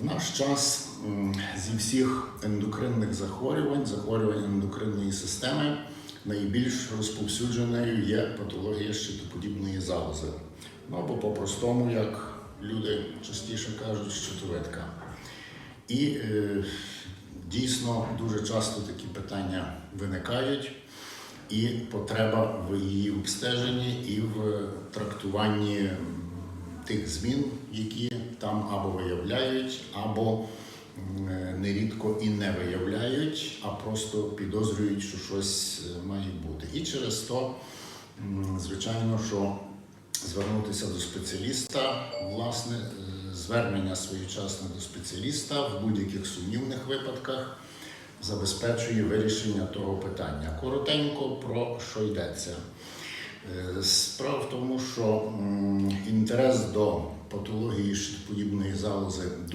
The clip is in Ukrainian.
В наш час зі всіх ендокринних захворювань, захворювань ендокринної системи, найбільш розповсюдженою є патологія щитоподібної залози. Ну або по-простому, як люди частіше кажуть, щитовидка. І е, дійсно дуже часто такі питання виникають, і потреба в її обстеженні і в трактуванні м, тих змін, які там або виявляють, або е, нерідко і не виявляють, а просто підозрюють, що щось е, має бути. І через то, звичайно, що звернутися до спеціаліста, власне, е, звернення своєчасне до спеціаліста в будь-яких сумнівних випадках забезпечує вирішення того питання. Коротенько про що йдеться. Справа в тому, що інтерес до патології щитоподібної залози